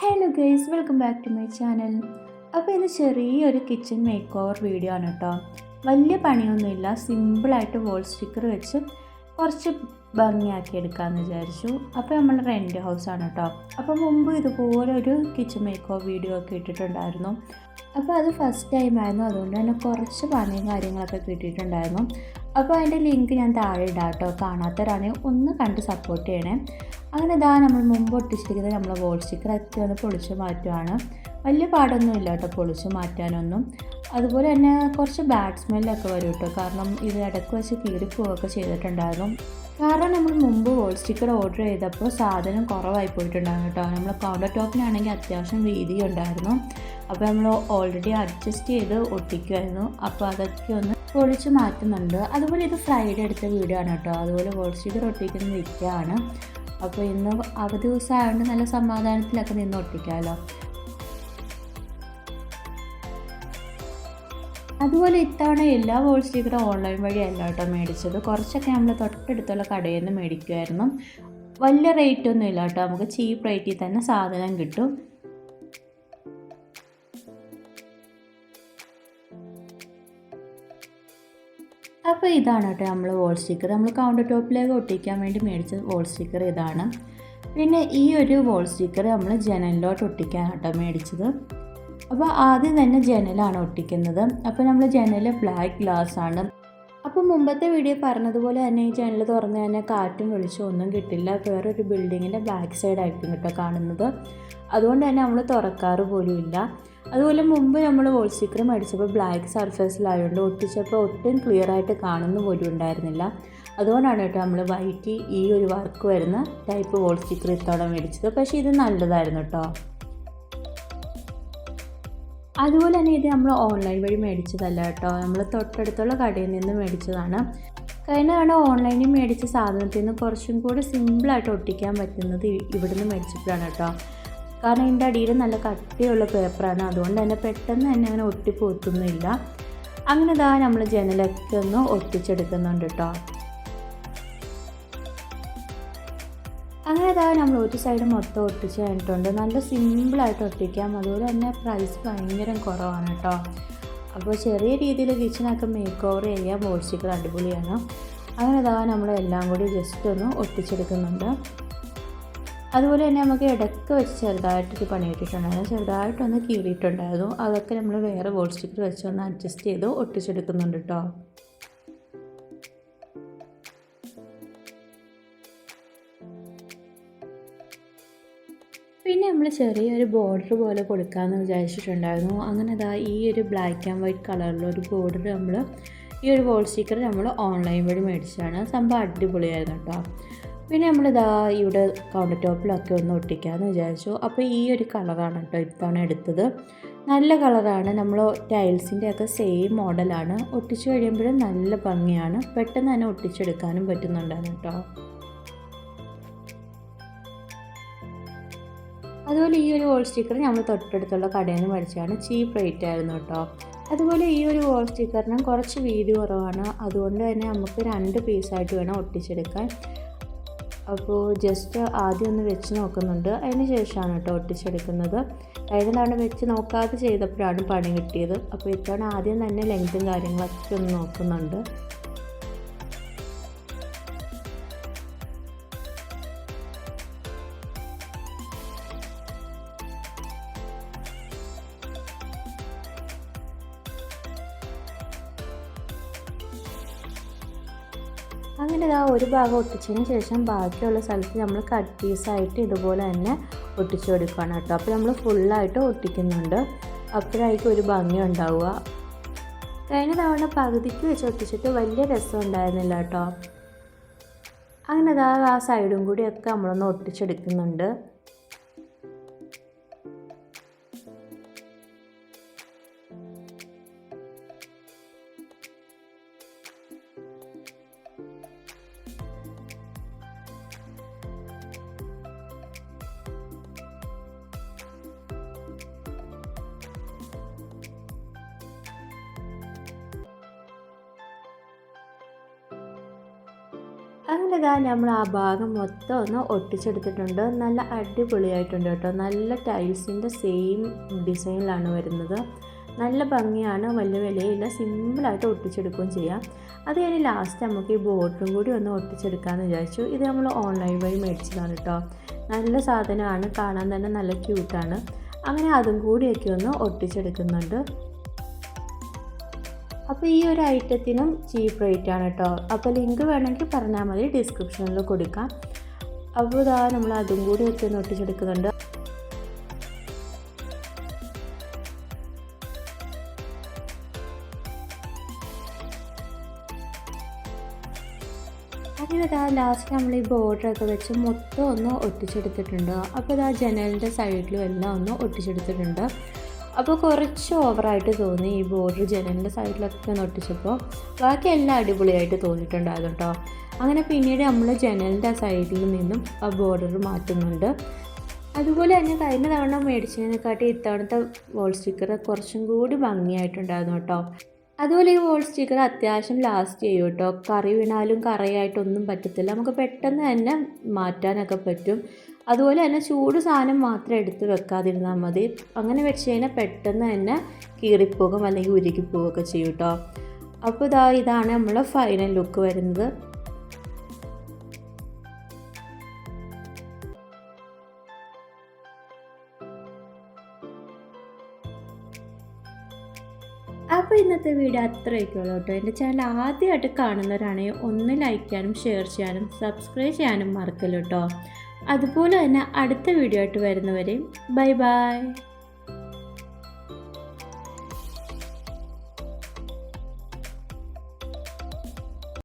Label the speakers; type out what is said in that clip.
Speaker 1: Hello guys welcome back to my channel അപ്പോൾ ഇത് ചെറിയൊരു കിച്ചൺ മേക്ക് ഓവർ വീഡിയോ ആണ് കേട്ടോ വലിയ പണിയൊന്നുമില്ല സിമ്പിളായിട്ട് വോൾ സ്റ്റിക്കർ വെച്ച് കുറച്ച് ഭംഗിയാക്കി എടുക്കാമെന്ന് വിചാരിച്ചു. അപ്പോൾ നമ്മൾ റെന്റ് ഹൗസാണ് കേട്ടോ അപ്പോൾ മുമ്പ് ഇതുപോലെ ഒരു കിച്ചൺ മേക്ക് ഓവർ വീഡിയോ ഒക്കെ ഇട്ടിട്ടുണ്ടായിരുന്നു. അപ്പോൾ അത് ഫസ്റ്റ് ടൈം ആയിരുന്നു. അതുകൊണ്ട് തന്നെ കുറച്ച് പണിയും കാര്യങ്ങളൊക്കെ കിട്ടിയിട്ടുണ്ടായിരുന്നു. അപ്പോൾ അതിന്റെ ലിങ്ക് ഞാൻ താഴെ ഇടാം കേട്ടോ. കാണാത്തവരാണെങ്കിൽ ഒന്ന് കണ്ട് സപ്പോർട്ട് ചെയ്യണേ. അങ്ങനെ ഇതാ നമ്മൾ മുമ്പ് ഒട്ടിച്ചിരിക്കുന്നത് നമ്മൾ വോൾ സ്റ്റിക്കർ ഒക്കെ ഒന്ന് പൊളിച്ച് മാറ്റുവാണ്. വലിയ പാടൊന്നും ഇല്ല കേട്ടോ പൊളിച്ച് മാറ്റാനൊന്നും. അതുപോലെ തന്നെ കുറച്ച് ബാഡ് സ്മെല്ലൊക്കെ വരും കേട്ടോ. കാരണം ഇത് ഇടയ്ക്ക് വെച്ച് കീറിപ്പോവൊക്കെ ചെയ്തിട്ടുണ്ടായിരുന്നു. കാരണം നമ്മൾ മുമ്പ് വോൾ സ്റ്റിക്കർ ഓർഡർ ചെയ്തപ്പോൾ സാധനം കുറവായി പോയിട്ടുണ്ടായിരുന്നു കേട്ടോ. നമ്മൾ കൗണ്ടർ ടോപ്പിനാണെങ്കിൽ അത്യാവശ്യം വീതി ഉണ്ടായിരുന്നു അപ്പോൾ നമ്മൾ ഓൾറെഡി അഡ്ജസ്റ്റ് ചെയ്ത് ഒട്ടിക്കുമായിരുന്നു അപ്പോൾ അതൊക്കെ ഒന്ന് പൊളിച്ച് മാറ്റുന്നുണ്ട്. അതുപോലെ ഇത് ഫ്രൈഡേ എടുത്ത വീഡിയോ ആണ് കേട്ടോ. അതുപോലെ വോൾ ചെയ്ത് ഒട്ടിക്കുന്ന വിൽക്കുകയാണ് അപ്പോൾ ഇന്ന് അവധി ദിവസം ആയതുകൊണ്ട് നല്ല സമാധാനത്തിലൊക്കെ നിന്ന് ഒട്ടിക്കാമല്ലോ അതുപോലെ ഇത്തവണ എല്ലാ വോൾ സ്റ്റിക്കറും ഓൺലൈൻ വഴിയല്ല കേട്ടോ മേടിച്ചത്. കുറച്ചൊക്കെ നമ്മൾ തൊട്ടടുത്തുള്ള കടയിൽ നിന്ന് മേടിക്കുമായിരുന്നു വലിയ റേറ്റ് ഒന്നും ഇല്ല കേട്ടോ. നമുക്ക് ചീപ്പ് റേറ്റിൽ തന്നെ സാധനം കിട്ടും. അപ്പോൾ ഇതാണ് കേട്ടോ നമ്മൾ വോൾ സ്റ്റിക്കർ നമ്മൾ കൗണ്ടർ ടോപ്പിലേക്ക് ഒട്ടിക്കാൻ വേണ്ടി മേടിച്ച വോൾ സ്റ്റിക്കർ ഇതാണ്. പിന്നെ ഈ ഒരു വോൾ സ്റ്റിക്കർ നമ്മൾ ജനലിലോട്ട് ഒട്ടിക്കാൻ കേട്ടോ മേടിച്ചത്. അപ്പോൾ ആദ്യം തന്നെ ജനലാണ് ഒട്ടിക്കുന്നത്. അപ്പോൾ നമ്മൾ ജനൽ ബ്ലാക്ക് ഗ്ലാസ് ആണ്. അപ്പോൾ മുമ്പത്തെ വീഡിയോ പറഞ്ഞതുപോലെ തന്നെ ഈ ജനൽ തുറന്ന് തന്നെ കാറ്റും വെളിച്ചവും ഒന്നും കിട്ടില്ല. വേറൊരു ബിൽഡിങ്ങിന്റെ ബാക്ക് സൈഡ് ആയിരിക്കും കേട്ടോ കാണുന്നത്. അതുകൊണ്ട് തന്നെ നമ്മൾ തുറക്കാറ് പോലും ഇല്ല. അതുപോലെ മുമ്പ് നമ്മൾ വോൾ സ്റ്റിക്കർ മേടിച്ചപ്പോൾ ബ്ലാക്ക് സർഫേസിലായതുകൊണ്ട് ഒട്ടിച്ചപ്പോൾ ഒട്ടും ക്ലിയർ ആയിട്ട് കാണുന്ന പോലും ഉണ്ടായിരുന്നില്ല. അതുകൊണ്ടാണ് കേട്ടോ നമ്മൾ വൈറ്റ് ഈ ഒരു വർക്ക് വരുന്ന ടൈപ്പ് വോൾ സ്റ്റിക്കർ മേടിച്ചത്. പക്ഷേ ഇത് നല്ലതായിരുന്നു കേട്ടോ. അതുപോലെ തന്നെ ഇത് നമ്മൾ ഓൺലൈൻ വഴി മേടിച്ചതല്ല കേട്ടോ. നമ്മൾ തൊട്ടടുത്തുള്ള കടയിൽ നിന്ന് മേടിച്ചതാണ്. കഴിഞ്ഞ തവണ ഓൺലൈനിൽ മേടിച്ച സാധനത്തിൽ നിന്ന് കുറച്ചും കൂടി സിമ്പിളായിട്ട് ഒട്ടിക്കാൻ പറ്റുന്നത് ഇവിടുന്ന് മേടിച്ചപ്പോഴാണ് കേട്ടോ. കാരണം ഇതിന്റെ അടിയിൽ നല്ല കട്ടിയുള്ള പേപ്പറാണ് അതുകൊണ്ട് തന്നെ പെട്ടെന്ന് തന്നെ അങ്ങനെ ഒട്ടിപ്പോത്തുന്നില്ല. അങ്ങനെ ഇതാ നമ്മൾ ജനലൊക്കെ ഒന്ന് ഒട്ടിച്ചെടുക്കുന്നുണ്ട് കേട്ടോ. അങ്ങനെ നമ്മൾ ഒരു സൈഡ് മൊത്തം ഒട്ടിച്ച് കഴിഞ്ഞിട്ടുണ്ട്. നല്ല സിമ്പിളായിട്ട് ഒട്ടിക്കാം. അതുപോലെ തന്നെ പ്രൈസ് ഭയങ്കര കുറവാണ് കേട്ടോ. അപ്പോൾ ചെറിയ രീതിയിൽ കിച്ചണൊക്കെ മേക്ക് ഓവർ ചെയ്യാൻ ബോൾസ്റ്റിക്കർ അടിപൊളിയാണ്. അങ്ങനെ ഇതാ നമ്മൾ എല്ലാം കൂടി ജസ്റ്റ് ഒന്ന് ഒട്ടിച്ചെടുക്കുന്നുണ്ട്. അതുപോലെ തന്നെ നമുക്ക് ഇടയ്ക്ക് വെച്ച് ചെറുതായിട്ടൊരു പണി കിട്ടിയിട്ടുണ്ടായിരുന്നു. ചെറുതായിട്ടൊന്ന് കീറിയിട്ടുണ്ടായിരുന്നു. അതൊക്കെ നമ്മൾ വേറെ ബോൾ വെച്ച് ഒന്ന് അഡ്ജസ്റ്റ് ചെയ്ത് ഒട്ടിച്ചെടുക്കുന്നുണ്ട് കേട്ടോ. നമ്മൾ ചെറിയൊരു ബോർഡർ പോലെ കൊടുക്കാമെന്ന് വിചാരിച്ചിട്ടുണ്ടായിരുന്നു. അങ്ങനെ അതാ ഈ ഒരു ബ്ലാക്ക് ആൻഡ് വൈറ്റ് കളറിലുള്ള ഒരു ബോർഡർ നമ്മൾ ഈ ഒരു വോൾ സ്റ്റിക്കർ നമ്മൾ ഓൺലൈൻ വഴി മേടിച്ചതാണ്. സംഭവം അടിപൊളിയായിരുന്നു കേട്ടോ പിന്നെ നമ്മളിതാ ഇവിടെ കൗണ്ടർ ടോപ്പിലൊക്കെ ഒന്ന് ഒട്ടിക്കാമെന്ന് വിചാരിച്ചു. അപ്പോൾ ഈ ഒരു കളറാണ് കേട്ടോ ഇത്തവണ എടുത്തത്. നല്ല കളറാണ് നമ്മൾ ടൈൽസിന്റെ ഒക്കെ സെയിം മോഡലാണ് ഒട്ടിച്ച് കഴിയുമ്പോഴും നല്ല ഭംഗിയാണ്. പെട്ടെന്ന് തന്നെ ഒട്ടിച്ചെടുക്കാനും പറ്റുന്നുണ്ടായിരുന്നു കേട്ടോ അതുപോലെ ഈ ഒരു വോൾ സ്റ്റിക്കർ നമ്മൾ തൊട്ടടുത്തുള്ള കടയിൽ നിന്ന് മേടിച്ചതാണ്. ചീപ്പ് റേറ്റ് ആയിരുന്നു കേട്ടോ. അതുപോലെ ഈ ഒരു വോൾ സ്റ്റിക്കറിന് കുറച്ച് വീതി കുറവാണ്. അതുകൊണ്ട് തന്നെ നമുക്ക് രണ്ട് പീസായിട്ട് വേണം ഒട്ടിച്ചെടുക്കാൻ. അപ്പോൾ ജസ്റ്റ് ആദ്യം ഒന്ന് വെച്ച് നോക്കുന്നുണ്ട്. അതിന് ശേഷമാണ് കേട്ടോ ഒട്ടിച്ചെടുക്കുന്നത്. കഴിഞ്ഞ തവണ വെച്ച് നോക്കാതെ ചെയ്തപ്പോഴാണ് പണി കിട്ടിയത്. അപ്പോൾ ഇത്തവണ ആദ്യം തന്നെ ലെങ്ത്തും കാര്യങ്ങളൊക്കെ ഒന്ന് നോക്കുന്നുണ്ട്. അങ്ങനെ ഇതാ ഒരു ഭാഗം ഒട്ടിച്ചതിന് ശേഷം ബാക്കിയുള്ള സ്ഥലത്ത് നമ്മൾ കട്ട് പീസായിട്ട് ഇതുപോലെ തന്നെ ഒട്ടിച്ചു കൊടുക്കുകയാണ് കേട്ടോ. അപ്പോൾ നമ്മൾ ഫുള്ളായിട്ട് ഒട്ടിക്കുന്നുണ്ട്. അപ്പോഴായിരിക്കും ഒരു ഭംഗി ഉണ്ടാവുക. കഴിഞ്ഞ തവണ പകുതിക്ക് വെച്ച് ഒട്ടിച്ചിട്ട് വലിയ രസം ഉണ്ടായിരുന്നില്ല കേട്ടോ. അങ്ങനെ അതാ ആ സൈഡും കൂടിയൊക്കെ നമ്മളൊന്ന് ഒട്ടിച്ചെടുക്കുന്നുണ്ട്. അങ്ങനെ ഇതാ നമ്മൾ ആ ഭാഗം മൊത്തം ഒന്ന് ഒട്ടിച്ചെടുത്തിട്ടുണ്ട്. നല്ല അടിപൊളിയായിട്ടുണ്ട് കേട്ടോ. നല്ല ടൈൽസിന്റെ സെയിം ഡിസൈനിലാണ് വരുന്നത്. നല്ല ഭംഗിയാണ്. വലിയ വിലയില്ല. സിമ്പിളായിട്ട് ഒട്ടിച്ചെടുക്കുകയും ചെയ്യാം. അത് കഴിഞ്ഞ് ലാസ്റ്റ് നമുക്ക് ഈ ബോട്ടും കൂടി ഒന്ന് ഒട്ടിച്ചെടുക്കാമെന്ന് വിചാരിച്ചു. ഇത് നമ്മൾ ഓൺലൈൻ വഴി മേടിച്ചതാണ് കേട്ടോ. നല്ല സാധനമാണ്. കാണാൻ തന്നെ നല്ല ക്യൂട്ടാണ്. അങ്ങനെ അതും കൂടിയൊക്കെ ഒന്ന് ഒട്ടിച്ചെടുക്കുന്നുണ്ട്. അപ്പോൾ ഈ ഒരു ഐറ്റത്തിനും ചീപ്പ് റേറ്റ് ആണ് കേട്ടോ അപ്പോൾ ലിങ്ക് വേണമെങ്കിൽ പറഞ്ഞാൽ മതി ഡിസ്ക്രിപ്ഷനിൽ കൊടുക്കാം. അപ്പോൾ ഇതാ നമ്മൾ അതും കൂടി വെച്ച് ഒട്ടിച്ചെടുക്കുന്നുണ്ട് അങ്ങനെ ലാസ്റ്റ് നമ്മൾ ഈ ബോർഡറൊക്കെ വെച്ച് മൊത്തം ഒന്ന് ഒട്ടിച്ചെടുത്തിട്ടുണ്ട്. അപ്പോൾ ഇതാ ജനലിന്റെ സൈഡിലും എല്ലാം ഒന്ന് ഒട്ടിച്ചെടുത്തിട്ടുണ്ട്. അപ്പോൾ കുറച്ച് ഓവറായിട്ട് തോന്നി ഈ ബോർഡർ ജനലിന്റെ സൈഡിലൊക്കെ നൊട്ടിച്ചപ്പോൾ. ബാക്കി എല്ലാം അടിപൊളിയായിട്ട് തോന്നിയിട്ടുണ്ടായിരുന്നു കേട്ടോ. അങ്ങനെ പിന്നീട് നമ്മൾ ജനലിന്റെ സൈഡിൽ നിന്നും ആ ബോർഡർ മാറ്റുന്നുണ്ട്. അതുപോലെ തന്നെ കഴിഞ്ഞ തവണ മേടിച്ചതിനെക്കാട്ടി ഇത്തവണത്തെ വോൾ സ്റ്റിക്കർ കുറച്ചും കൂടി ഭംഗിയായിട്ടുണ്ടായിരുന്നു കേട്ടോ. അതുപോലെ ഈ വോൾ സ്റ്റിക്കർ അത്യാവശ്യം ലാസ്റ്റ് ചെയ്യും കേട്ടോ. കറി വീണാലും കറയായിട്ടൊന്നും പറ്റത്തില്ല. നമുക്ക് പെട്ടെന്ന് തന്നെ മാറ്റാനൊക്കെ പറ്റും. അതുപോലെ തന്നെ ചൂട് സാധനം മാത്രം എടുത്ത് വെക്കാതിരുന്നാൽ മതി. അങ്ങനെ വെച്ച് കഴിഞ്ഞാൽ പെട്ടെന്ന് തന്നെ കീറിപ്പോകും അല്ലെങ്കിൽ ഉരുകിപ്പോവുകയൊക്കെ ചെയ്യും കേട്ടോ അപ്പോൾ ഇതാ ഇതാണ് നമ്മളെ ഫൈനൽ ലുക്ക് വരുന്നത്. അപ്പോൾ ഇന്നത്തെ വീഡിയോ അത്രയൊക്കെ ഉള്ളൂ കേട്ടോ എന്റെ ചാനൽ ആദ്യമായിട്ട് കാണുന്നവരാണെങ്കിൽ ഒന്ന് ലൈക്ക് ചെയ്യാനും ഷെയർ ചെയ്യാനും സബ്സ്ക്രൈബ് ചെയ്യാനും മറക്കല്ലോ കേട്ടോ അതുപോലെ തന്നെ അടുത്ത വീഡിയോ ആയിട്ട് വരുന്നവരെയും ബൈ ബൈ